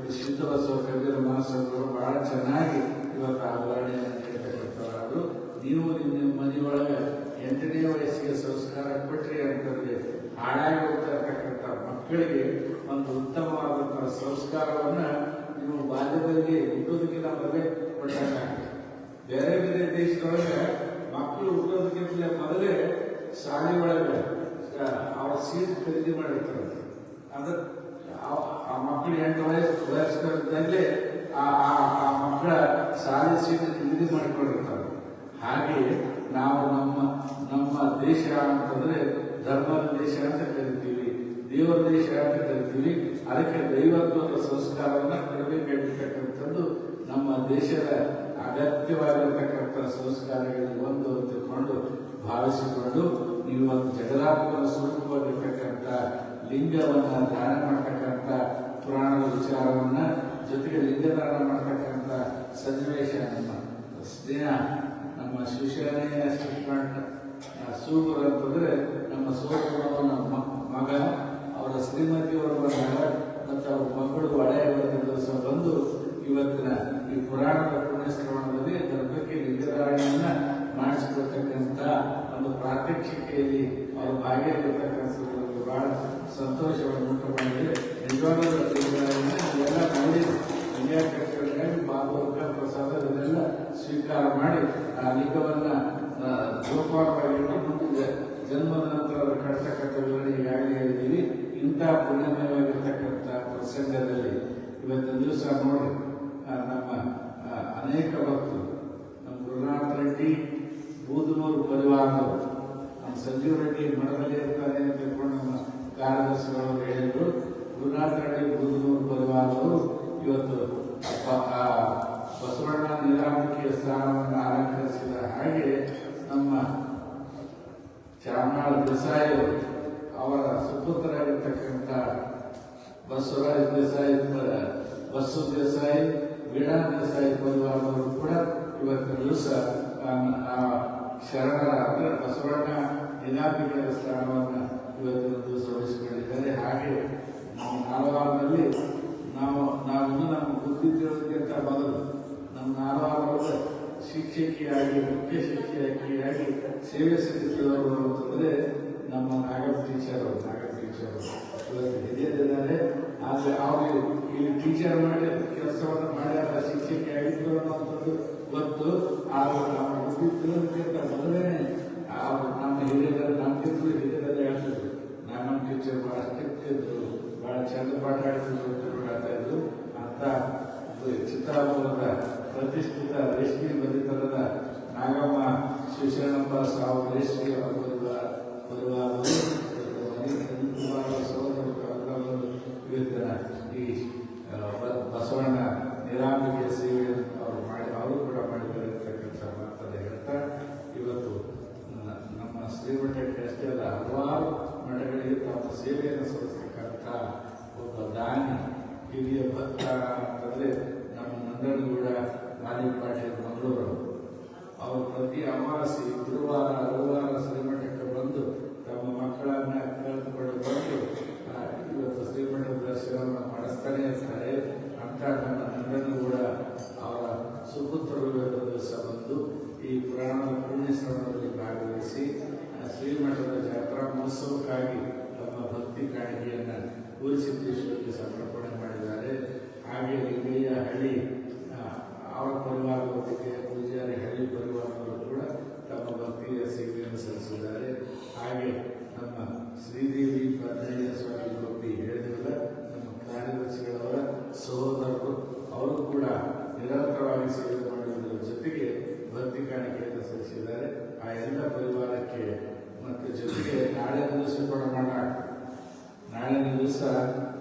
ಕವಿರ ಮಹಾಸಭೆಗಳು ಬಹಳ ಚೆನ್ನಾಗಿ ಇವತ್ತು ಆವರಣೆಯನ್ನು ಕೇಳ್ತಕ್ಕಂಥವರಾದ್ರು ನೀವು ನಿಮ್ಮ ಮನೆಯೊಳಗೆ ಎಂಟನೇ ವಯಸ್ಸಿಗೆ ಸಂಸ್ಕಾರ ಕೊಟ್ರಿ ಅಂತಂದ್ರೆ ಹಾಳಾಗಿ ಹೋಗ್ತಾ ಇರ್ತಕ್ಕಂಥ ಮಕ್ಕಳಿಗೆ ಒಂದು ಉತ್ತಮವಾದಂತಹ ಸಂಸ್ಕಾರವನ್ನ ನೀವು ಬಾಲ್ಯದಲ್ಲಿ ಹುಟ್ಟೋದಕ್ಕಿಂತ ಮೊದಲೇ ಕೊಟ್ಟಾಗ ಬೇರೆ ಬೇರೆ ದೇಶದೊಳಗೆ ಮಕ್ಕಳು ಹುಟ್ಟೋದಕ್ಕಿಂತ ಮೊದಲೇ ಶಾಲೆ ಒಳಗೆ ಅವ್ರ ಸೀಟ್ ಖರೀದಿ ಮಾಡಿರ್ತಾರೆ. ಅಂದ್ರೆ ಆ- ಮಕ್ಕಳು ಎಂಟು ವಯಸ್ಸು ವಯಸ್ಕರದಲ್ಲಿ ಆ ಮಕ್ಕಳ ಶಾಲೆ ಸೀಟ್ ಖರೀದಿ ಮಾಡಿಕೊಂಡಿರ್ತಾರೆ ಹಾಗೆ ನಾವು ನಮ್ಮ ನಮ್ಮ ದೇಶ ಅಂತಂದ್ರೆ ಧರ್ಮದ ದೇಶ ಅಂತ ಕರಿತೀವಿ, ದೇವರ ದೇಶ ಅಂತ ಕರಿತೀವಿ. ಅದಕ್ಕೆ ದೈವತ್ವದ ಸಂಸ್ಕಾರವನ್ನು ಕೊಡಬೇಕಾಗಿರ್ತಕ್ಕಂಥದ್ದು ನಮ್ಮ ದೇಶದ ಅಗತ್ಯವಾಗಿರತಕ್ಕಂಥ ಸಂಸ್ಕಾರಗಳಲ್ಲಿ ಒಂದು ತಿಳ್ಕೊಂಡು ಭಾವಿಸಿಕೊಂಡು ನೀವು ಒಂದು ಜಗದಾತ್ಮನ ಸ್ವರೂಪವಾಗಿರ್ತಕ್ಕಂಥ ಲಿಂಗವನ್ನು ಧ್ಯಾನ ಮಾಡ್ತಕ್ಕಂಥ ಪುರಾಣದ ವಿಚಾರವನ್ನ ಜೊತೆಗೆ ಲಿಂಗದಾನ ಮಾಡ್ತಕ್ಕಂಥ ಸನ್ನಿವೇಶ ನಮ್ಮ ಸ್ನೇಹ ನಮ್ಮ ಶ್ರೀಕಂಠ ಸೂಪರ್ ಅಂತಂದ್ರೆ ನಮ್ಮ ಸೋದರನ ಮಗ, ಅವರ ಶ್ರೀಮತಿಯವರ ಮಗ ಮತ್ತು ಅವ್ರ ಮಗಳು ಹಳೆಯ ಬಂದು ಇವತ್ತಿನ ಈ ಪುರಾಣದ ಪುಣ್ಯಶ್ರವಣದಲ್ಲಿ ಅದರ ಬಗ್ಗೆ ಲಿಂಗಧಾರಣೆಯನ್ನ ಮಾಡಿಸಿಕೊಳ್ತಕ್ಕಂಥ ಒಂದು ಪ್ರಾತ್ಯಕ್ಷಿಕೆಯಲ್ಲಿ ಅವರು ಭಾಗಿಯಾಗಿರ್ತಕ್ಕಂಥದ್ದು ಬಹಳ ಸಂತೋಷವನ್ನು ಉಂಟು ಮಾಡಿದೆ ನಿಜವಾಗಲೂ ಇದೆಲ್ಲ ಮಾಡಿ ವಿನ್ಯಾಸಕರಿಗಾಗಿ ಭಾಗವತ ಪ್ರಸಾದ ಇದನ್ನೆಲ್ಲ ಸ್ವೀಕಾರ ಮಾಡಿ, ಆ ಲಿಂಗವನ್ನ ಜೋಪಾನವಾಗಿಟ್ಟು ಮುಂದೆ ಜನ್ಮದ ನಂತರ ಅವರು ಕಟ್ತಕ್ಕಂಥ ವಿವರಣೆ ಈಗಾಗಲೇ ಹೇಳಿದ್ದೀವಿ. ಇಂತಹ ಪುಣ್ಯಮಯವಾಗಿರ್ತಕ್ಕಂಥ ಪ್ರಸಂಗದಲ್ಲಿ ಇವತ್ತಿನ ದಿವಸ ನೋಡಿ. ನಮ್ಮ ಅನೇಕ ಭಕ್ತರು ನಮ್ಮ ಗುರುನಾಥ ರೆಡ್ಡಿ ಬೂದನೂರು ಪರಿವಾರದವರು ನಮ್ಮ ಸಂಜೀವ್ ರೆಡ್ಡಿ ಮಠದಲ್ಲಿ ಇರ್ತಾರೆ ಅಂತ ತಿಳ್ಕೊಂಡು ನಮ್ಮ ಕಾರ್ಯದರ್ಶಿಗಳು ಹೇಳಿದ್ರು. ಗುರುನಾಥ ರೆಡ್ಡಿ ಬೂದನೂರು ಪರಿವಾರದವರು ಇವತ್ತು ಬಸವಣ್ಣ ನೀರಾವರಿಕೆಯ ಸ್ಥಾನವನ್ನು ಅಲಂಕರಿಸಿದ ಹಾಗೆ ನಮ್ಮ ಚಾಮನಾಳ ದೇಸಾಯಿ ಅವರು, ಸುಪುತ್ರರಾಗಿರ್ತಕ್ಕಂಥ ಬಸವರಾಜ ದೇಸಾಯಿ ಬಸವ ದೇಸಾಯಿ ವೀಣಾ ಇರ್ಬೋದು ಪರಿವಾರದವರು ಕೂಡ ಇವತ್ತಿನ ದಿವಸ ಶರಣರ ಅಂದರೆ ಬಸವಣ್ಣ ದಿನಾಂಬಿಕೆಯ ಸ್ಥಾನವನ್ನು ಇವತ್ತಿನ ದಿವಸ ವಹಿಸಿಕೊಂಡಿದ್ದಾರೆ ಹಾಗೆ ನಮ್ಮ ನಾಲ್ವಾರದಲ್ಲಿ ನಾವು ನಾವು ನಮ್ಮ ಬುದ್ಧಿ ಬದಲು ನಮ್ಮ ನಾಲ್ವಾರದ ಶಿಕ್ಷಕಿಯಾಗಿ ಮುಖ್ಯ ಶಿಕ್ಷಕಿಯಾಗಿ ಸೇವೆ ಸಲ್ಲಿಸಿದವರು ಅಂತಂದರೆ ನಮ್ಮ ನಾಗಪ್ಪ ಟೀಚರ್ ಅವರು ನಾಗಪ್ಪ ಟೀಚರ್ ಅವರು ಇವತ್ತು ಹಿರಿಯರಿದ್ದಾರೆ ಆದ್ರೆ ಅವರು ಇಲ್ಲಿ ಟೀಚರ್ ಮಾಡಿ ಕೆಲಸವನ್ನು ಮಾಡ್ಯಾರ ಶಿಕ್ಷಕಿಯಾಗಿದ್ರು ಅನ್ನೋದು ಗೊತ್ತು. ಆದ್ರೆ ನಮ್ಮ ತಿಳಿದಕ್ಕಿಂತ ಮೊದಲೇ ಅವ್ರು ನಮ್ಮ ಹಿರಿಯರ ಹಿರಿಯರೆಲ್ಲ ಹೇಳ್ತಿದ್ರು. ನಮ್ಮ ಟೀಚರ್ ಬಹಳ ಸ್ಟ್ರಿಕ್ಟ್ ಇದ್ರು, ಬಹಳ ಚಂದ ಪಾಠ ಆಡ್ತಿದ್ರು ಹೇಳ್ತಾ ಇದ್ರು. ಅಂತ ಚಿತ್ರಾಪುರದ ಪ್ರತಿಷ್ಠಿತ ರೇಷ್ಮೆ ಬಂದಿತರದ ನಾಗಮ್ಮ ಶಿವಶರಣಪ್ಪ ಸಾವು ರೇಷ್ಮೆ ಅವರ ಪರಿವಾರ ಕುಮಾರ ಸಹೋದರರು ಇವತ್ತಿನ ಈ ಆ, ಬ- ಬಸವಣ್ಣ ನಿರಾಂಬಿಕೆ ಸೇವೆಯನ್ನು ಅವರು ಮಾಡಿ ಅವರು ಕೂಡ ಮಾಡಿದ್ದಾರೆ ಅಂತಕ್ಕಂಥ ಮಾತನ್ನು ಹೇಳ್ತಾ ಇವತ್ತು ನ- ನಮ್ಮ ಶ್ರೀಮಠಕ್ಕೆ ಅಷ್ಟೇ ಅಲ್ಲ ಹಲವಾರು ಮಠಗಳಿಗೆ ತಮ್ಮ ಸೇವೆಯನ್ನು ಸಲ್ಲಿಸ್ತಕ್ಕಂಥ ಒಬ್ಬ ದಾನಿ ಹಿರಿಯ ಭಕ್ತ ಅಂತಂದರೆ ನಮ್ಮ ನಂದನಗೌಡ ಮಾಲಿ ಪಾಟೀಲ್ ಮಂಗಳೂರು ಅವರು. ಪ್ರತಿ ಅಮಾವಾಸ್ಯೆ, ಗುರುವಾರ, ರವಿವಾರ ಶ್ರೀಮಠಕ್ಕೆ ಬಂದು ತಮ್ಮ ಮಕ್ಕಳನ್ನ ಕಳೆದುಕೊಂಡು ಬಂದು ಇವತ್ತು ಶ್ರೀಮಠದ ದರ್ಶನವನ್ನು ಮಾಡಿಸ್ತಾನೆ ಇರ್ತಾರೆ. ಅಂತ ನಮ್ಮ ನಂದನಗೌಡ ಅವರ ಸುಪುತ್ರರು ದಿವಸ ಬಂದು ಈ ಪುರಾಣ ಪುಣ್ಯ ಶ್ರವಣದಲ್ಲಿ ಭಾಗವಹಿಸಿ ಶ್ರೀಮಠದ ಜಾತ್ರಾ ಮಹೋತ್ಸವಕ್ಕಾಗಿ ಭಕ್ತಿ ಕಾಣಿಕೆಯನ್ನು ಗುರುಸಿದ್ದೇಶ್ವರಿಗೆ ಸಮರ್ಪಣೆ ಮಾಡಿದ್ದಾರೆ. ಹಾಗೆ ಲಿಂಗಯ್ಯ ಹಳ್ಳಿ ಅವರ ಪರಿವಾರದೊಂದಿಗೆ ಪೂಜಾರಿ ಹಳ್ಳಿ ಪರಿವಾರದವರು ಕೂಡ ತಮ್ಮ ಭಕ್ತಿಯ ಸೇವೆಯನ್ನು ಸಲ್ಲಿಸಿದ್ದಾರೆ ಹಾಗೆ ನಮ್ಮ ಶ್ರೀದೇವಿ ಪದ್ಮಯ್ಯ ಸ್ವಾಮಿ ಗೋಪಿ ಹೇಳಿದ್ರಲ್ಲ ನಮ್ಮ ಕಾರ್ಯದರ್ಶಿಗಳವರ ಸಹೋದರರು ಅವರು ಕೂಡ ನಿರಂತರವಾಗಿ ಸೇವೆ ಮಾಡುವುದರ ಜೊತೆಗೆ ಭಕ್ತಿ ಕಾಣಿಕೆಯನ್ನು ಸಲ್ಲಿಸಿದ್ದಾರೆ ಆ ಎಲ್ಲ ಪರಿವಾರಕ್ಕೆ ಮತ್ತು ಜೊತೆಗೆ ನಾಳೆ ದಿವಸ ಕೂಡ ಮಾಡೋಣ ನಾಳಿನ ದಿವಸ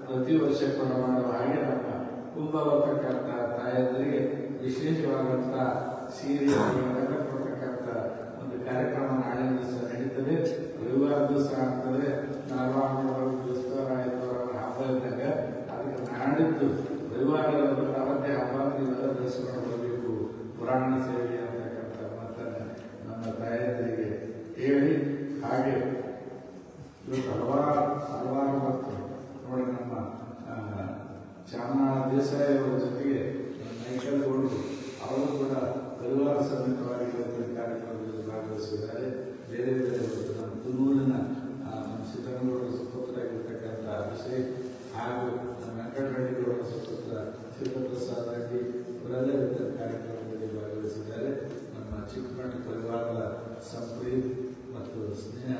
ಪ್ರತಿ ವರ್ಷ ಕೂಡ ಮಾಡುವ ಹಾಗೆ ನಮ್ಮ ಕುಂಭ ಬರ್ತಕ್ಕಂಥ ತಾಯಂದರಿಗೆ ವಿಶೇಷವಾದಂಥ ಸೀರೆ ಎಲ್ಲ ಕೊಡ್ತಕ್ಕಂಥ ಒಂದು ಕಾರ್ಯಕ್ರಮ ನಾಳಿನ ದಿವಸ ನಡೀತದೆ ರವಿವಾರ ದಿವಸ ಆಗ್ತದೆ ನಾಲ್ವಾರು ದಿವಸ ಆಯ್ತವರ ಹಬ್ಬ ಇದ್ದಾಗ ಅದಕ್ಕೆ ನಾಡಿದ್ದು ರವಿವಾರ ಅವತ್ತೇ ಹಬ್ಬ ನೀವೆಲ್ಲ ಬೆಳೆಸ್ಕೊಂಡು ಬರಬೇಕು ಪುರಾಣ ಸೇವೆ ಅಂತಕ್ಕಂಥ ಮಾತನ್ನ ನಮ್ಮ ತಾಯಂದರಿಗೆ ಹೇಳಿ ಹಾಗೆ ಇವತ್ತು ಹಲವಾರು ಹಲವಾರು ಭಕ್ತರು ನೋಡಿ ನಮ್ಮ ಆ, ಚಾಮನಾಳ ದೇಸಾಯಿ ಅವರ ಜೊತೆಗೆ ನೈಕಲ್ ಗೌಡರು ಅವರು ಕೂಡ ಪರಿವಾರ ಸಮೇತವಾಗಿ ಕಾರ್ಯಕ್ರಮದಲ್ಲಿ ಭಾಗವಹಿಸಿದ್ದಾರೆ. ಬೇರೆ ಬೇರೆ ನಮ್ಮ ತುಮೂರಿನ ನಮ್ಮ ಸಿದ್ದನಗೌಡರ ಸುಪುತ್ರರಾಗಿರ್ತಕ್ಕಂಥ ಅಭಿಷೇಕ್ ಹಾಗೂ ನಮ್ಮ ವೆಂಕಟರೆಡ್ಡಿಗೌಡರ ಸುಪುತ್ರ ಶಿವಪ್ರಸಾದ್ ರೆಡ್ಡಿ ಇವರೆಲ್ಲ ಕಾರ್ಯಕ್ರಮದಲ್ಲಿ ಭಾಗವಹಿಸಿದ್ದಾರೆ. ನಮ್ಮ ಚಿಕ್ಕಮಠ ಪರಿವಾರದ ಸಂಪ್ರೀತ್ ಮತ್ತು ಸ್ನೇಹ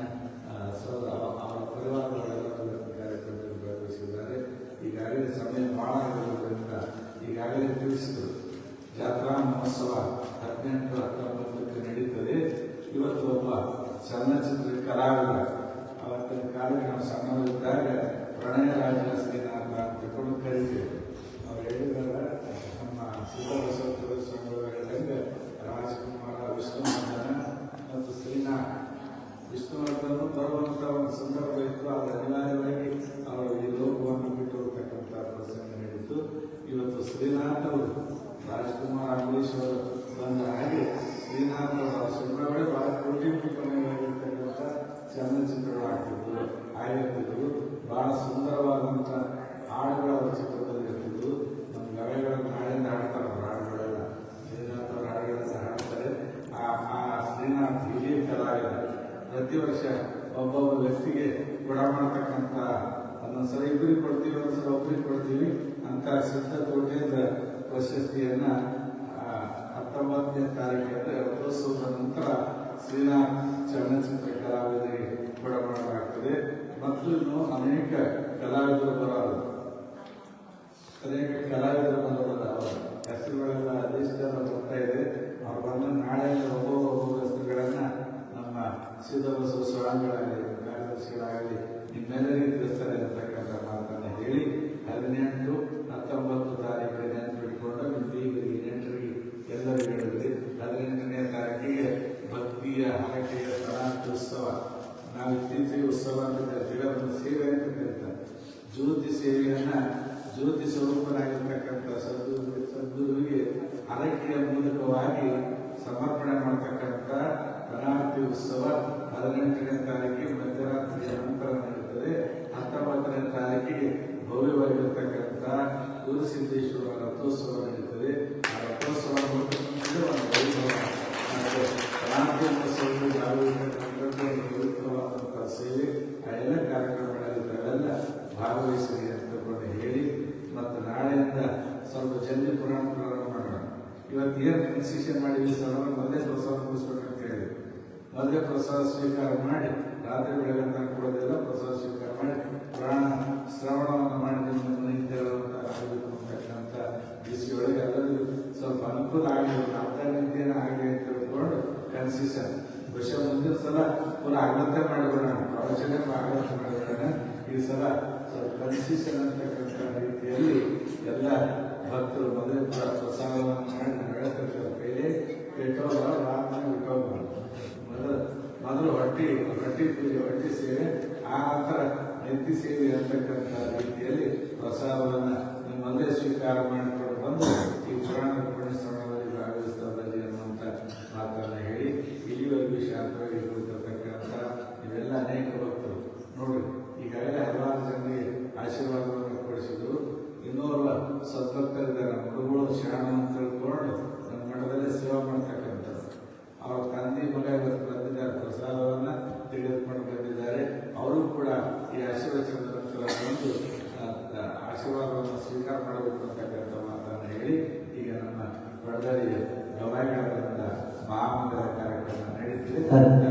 ಅವರ ಪರಿವಾರಗಳೆಲ್ಲ ಇವತ್ತು ಕಾರ್ಯಕ್ರಮದಲ್ಲಿ ಭಾಗವಹಿಸಿದ್ದಾರೆ ಈಗಾಗಲೇ ಸಮಯ ಬಹಳ ಆಗಿರೋದ್ರಿಂದ ಈಗಾಗಲೇ ತಿಳಿಸಿದರು. ಜಾತ್ರಾ ಮಹೋತ್ಸವ ಹದಿನೆಂಟು ಹತ್ತೊಂಬತ್ತಕ್ಕೆ ನಡೀತದೆ. ಇವತ್ತು ಒಬ್ಬ ಚಲನಚಿತ್ರ ಕಲಾವಿದ, ಅವತ್ತಿನ ಕಾಲಕ್ಕೆ ನಾವು ಸಣ್ಣವರಿದ್ದಾಗ ಪ್ರಣಯ ರಾಜ ಶ್ರೀನಾಥ ಅಂತ ತಿಳ್ಕೊಂಡು ಕರಿತೀವಿ ಅವ್ರು ಹೇಳಿದಾಗ ನಮ್ಮ ಸಿದ್ದಬಸವ ಸ್ವಾಮಿಗಳು ಹೇಳಿದಂಗೆ ರಾಜಕುಮಾರ ವಿಷ್ಣುವರ್ಧನ ಮತ್ತು ಶ್ರೀನಾಥ್. ವಿಷ್ಣುವರ್ಧನ ಬರುವಂಥ ಒಂದು ಸಂದರ್ಭ ಇತ್ತು ಅದು ಅನಿವಾರ್ಯವಾಗಿ ಅವರು ಈ ಲೋಕವನ್ನು ಬಿಟ್ಟು ಹೋಗ್ತಕ್ಕಂಥ ಪ್ರಸಂಗ ನಡೀತು ಇವತ್ತು ಶ್ರೀನಾಥ್ ಅವರು ರಾಜ್ಕುಮಾರ್ ಅಂಬರೀಶ್ ಅವರು ಬಂದ ಹಾಗೆ ಶ್ರೀನಾಥ್ ಅವರ ಸಿನಿಮಾಗಳೇ ಬಹಳ ಕೋಟಿಂಬಿಕಮಯವಾಗಿರ್ತಕ್ಕಂಥ ಚಲನಚಿತ್ರಗಳು ಆಗ್ತಿದ್ವು ಆಗಿರ್ತಿದ್ವು ಬಹಳ ಸುಂದರವಾದಂಥ ಹಾಡುಗಳು ಅವರ ಚಿತ್ರದಲ್ಲಿ ಇರ್ತಿದ್ವು ನಮ್ಮ ಗವೆಗಳನ್ನು ಹಾಡಿಂದ ಹಾಡ್ತಾರೆ ಅವ್ರ ಹಾಡುಗಳೆಲ್ಲ ಶ್ರೀನಾಥ್ ಅವರ ಹಾಡುಗಳೆಲ್ಲ ಹಾಡ್ತಾರೆ ಆ ಆ ಶ್ರೀನಾಥ್ ಹಿರಿಯ ಕಲಾವಿದ ಪ್ರತಿ ವರ್ಷ ಒಬ್ಬೊಬ್ಬ ವ್ಯಕ್ತಿಗೆ ಕೂಡ ಮಾಡ್ತಕ್ಕಂಥ ಒಂದೊಂದ್ಸಲ ಇಬ್ಬರಿಗೆ ಕೊಡ್ತೀವಿ ಒಂದ್ಸಲ ಒಬ್ಬರಿಗೆ ಕೊಡ್ತೀವಿ ಅಂತ ಸಿದ್ಧ ತೋಟದ ಪ್ರಶಸ್ತಿಯನ್ನ ಹತ್ತೊಂಬತ್ತನೇ ತಾರೀಕಿನಲ್ಲಿ ರಥೋತ್ಸವದ ನಂತರ ಶ್ರೀನಾಥ್ ಚಲನಚಿತ್ರ ಕಲಾವಿದರಿಗೆ ಕೊಡ ಮಾಡಲಾಗ್ತದೆ ಮತ್ತು ಅನೇಕ ಕಲಾವಿದರು ಬರೋರು ಅನೇಕ ಕಲಾವಿದರು ಬಂದವರ ಅವರ ಹೆಸರುಗಳೆಲ್ಲ ಅದೆಷ್ಟೆಲ್ಲ ಬರ್ತಾ ಇದೆ ಅವ್ರು ಬಂದ ನಾಳೆ ಒಬ್ಬೊಬ್ಬ ಒಬ್ಬೊಬ್ಬ ಹೆಸರುಗಳನ್ನ ನಮ್ಮ ಸಿದ್ದಬಸವ ಸ್ವಾಮಿಗಳಾಗಲಿ ಕಾರ್ಯದರ್ಶಿಗಳಾಗಲಿ ನಿಮ್ಮೆಲ್ಲರಿಗೂ ತಿಳಿಸ್ತಾರೆ ಅಂತಕ್ಕಂಥ ಮಾತನ್ನು ಹೇಳಿ ಹದಿನೆಂಟು ಹತ್ತೊಂಬತ್ತು ತಾರೀಕು ನೆನಪಿಟ್ಕೊಂಡು ನಿಮ್ಮ ಬೀಗರಿಗೆ ನೆಂಟರಿಗೆ ಎಲ್ಲರಿಗೂ ಹೇಳಿದ್ರಿ ಹದಿನೆಂಟನೇ ತಾರೀಕಿಗೆ ಭಕ್ತಿಯ ಹರಕೆಯ ಶರಣಾರ್ಥೋತ್ಸವ ನಾವು ಇತ್ತೀಚೆಗೆ ಉತ್ಸವ ಅಂತ ಕರಿತೀವಿ ಅದನ್ನು ಸೇವೆ ಅಂತ ಕರೀತಾರೆ ಜ್ಯೋತಿ ಸೇವೆಯನ್ನ ಜ್ಯೋತಿ ಸ್ವರೂಪನಾಗಿರ್ತಕ್ಕಂಥ ಸದ್ಗುರು ಸದ್ಗುರುವಿಗೆ ಹರಕೆಯ ಮೂಲಕವಾಗಿ ಸಮರ್ಪಣೆ ಮಾಡ್ತಕ್ಕಂಥ ಗಣಾತಿ ಉತ್ಸವ ಹದಿನೆಂಟನೇ ತಾರೀಕಿಗೆ ಮಧ್ಯರಾತ್ರಿಯ ನಂತರ ನಡೆಯುತ್ತದೆ ಹತ್ತೊಂಬತ್ತನೇ ತಾರೀಕಿಗೆ ಭವ್ಯವಾಗಿರತಕ್ಕಂಥ ಗುರುಸಿದ್ದೇಶ್ವರ ರಥೋತ್ಸವ ನಡೀತದೆ ಆ ರಥೋತ್ಸವ ನೋಡಿಕೊಂಡು ಒಂದು ವೈಭವ ಮತ್ತು ಗಣಾತಿ ಉತ್ಸವದಲ್ಲಿ ಭಾಗವಹಿಸತಕ್ಕಂಥದ್ದು ಒಂದು ಪವಿತ್ರವಾದಂತಹ ಸೇವೆ ಆ ಎಲ್ಲ ಕಾರ್ಯಕ್ರಮಗಳಲ್ಲಿ ತಾವೆಲ್ಲ ಭಾಗವಹಿಸಿರಿ ಅಂತ ಕೂಡ ಹೇಳಿ ಮತ್ತು ನಾಳೆಯಿಂದ ಸ್ವಲ್ಪ ಜಲ್ದಿ ಪುರಾಣ ಪ್ರಾರಂಭ ಮಾಡೋಣ ಇವತ್ತು ಏನು ಕನ್ಸಿಷನ್ ಮಾಡಿದ್ವಿ ಸರ್ ಮೊದಲೇ ಪ್ರಸಾದ ಮುಗಿಸ್ಬೇಕಂತ ಹೇಳಿದ್ವಿ ಮೊದಲೇ ಪ್ರಸಾದ ಸ್ವೀಕಾರ ಮಾಡಿ, ರಾತ್ರಿ ಬೆಳಗ್ಗೆ ತನಕ ಕೊಡೋದಿಲ್ಲ ಪ್ರಸಾದ ಸ್ವೀಕಾರ ಮಾಡಿ, ಪ್ರಾಣ ಶ್ರವಣವನ್ನು ಮಾಡಿದ ಆಗಬೇಕು ಅಂತಕ್ಕಂಥ ದಿಸಿಯೊಳಗೆ ಎಲ್ಲರೂ ಸ್ವಲ್ಪ ಅನುಕೂಲ ಆಗಲಿ ಅರ್ಧ ನಿಂತೇನ ಆಗಲಿ ಅಂತ ತಿಳ್ಕೊಂಡು ಕನ್ಸಿಷನ್ ಬಹುಶಃ ಮುಂದಿನ ಸಲ ಪುನಃ ಆಗತ್ತೆ ಮಾಡಿಬಿಡೋಣ ಪ್ರವಚನ ಆಗತ್ತೆ ಮಾಡಿಬಿಡೋಣ ಈ ಸಲ ಸ್ವಲ್ಪ ಕನ್ಸಿಷನ್ ಅಂತಕ್ಕಂಥ ರೀತಿಯಲ್ಲಿ ಎಲ್ಲ ಭಕ್ತರು ಪ್ರ- ಪ್ರಸಾದವನ್ನು ಮಾಡಿ ನಡೆಸಿರ್ತಾರೆ ಕೈಲಿ ಇಟ್ಟೋಗ ರಾತ್ರಿ ಮೊದಲು ಮೊದಲು ಹೊಟ್ಟಿ ಹೊಟ್ಟಿ ಹೊಟ್ಟಿ ಸೇವೆ, ಆ ನಂತರ ನೆತ್ತಿ ಸೇವೆ ಅಂತಕ್ಕಂಥ ರೀತಿಯಲ್ಲಿ ಪ್ರಸಾದವನ್ನು ನಿಮ್ಮಲ್ಲೇ ಸ್ವೀಕಾರ ಮಾಡಿಕೊಂಡು ಬಂದು ಈ ಪುರಾಣ ಪುಣ್ಯ ಸ್ಥಳದಲ್ಲಿ ಭಾಗವಹಿಸ್ತಾ ಅನ್ನುವಂಥ ಮಾತನ್ನು ಹೇಳಿ ಇಲ್ಲಿವರೆಗೂ ಶಾಂತವಾಗಿ ಕುಳಿತಿರ್ತಕ್ಕಂಥ ಇವೆಲ್ಲ ಅನೇಕ ಭಕ್ತರು ನೋಡಿ ಈಗಾಗಲೇ ಹಲವಾರು ಜನರಿಗೆ ಆಶೀರ್ವಾದವನ್ನು ಕೊಡಿಸಿದ್ರು ಇನ್ನೋರ್ವ ಸದ್ಭಕ್ತರಿದ್ದಾರೆ ನಮ್ಮ ಹುಡುಗರು ಶಾಣ ಅಂತ ತಿಳ್ಕೊಂಡು ನಮ್ಮ ಮಠದಲ್ಲೇ ಸೇವೆ ಮಾಡ್ತಕ್ಕಂಥದ್ದು ಅವ್ರ ತಂದೆ ಮಗ ಇವತ್ತು ಬಂದಿದ್ದಾರೆ ಪ್ರಸಾದವನ್ನ ತೆಗೆದುಕೊಂಡು ಬಂದಿದ್ದಾರೆ ಅವರು ಕೂಡ ಈ ಆಶೀರ್ವಚನದ ಬಂದು ಆ, ಆ, ಆಶೀರ್ವಾದವನ್ನು ಸ್ವೀಕಾರ ಮಾಡಬೇಕು ಅಂತಕ್ಕಂಥ ಮಾತನ್ನು ಹೇಳಿ ಈಗ ನಮ್ಮ ಬಳ್ಳಾರಿ ಗವಾಯಿಗಳಿಂದ ಮಹಾಮಂಗಲ ಕಾರ್ಯಕ್ರಮ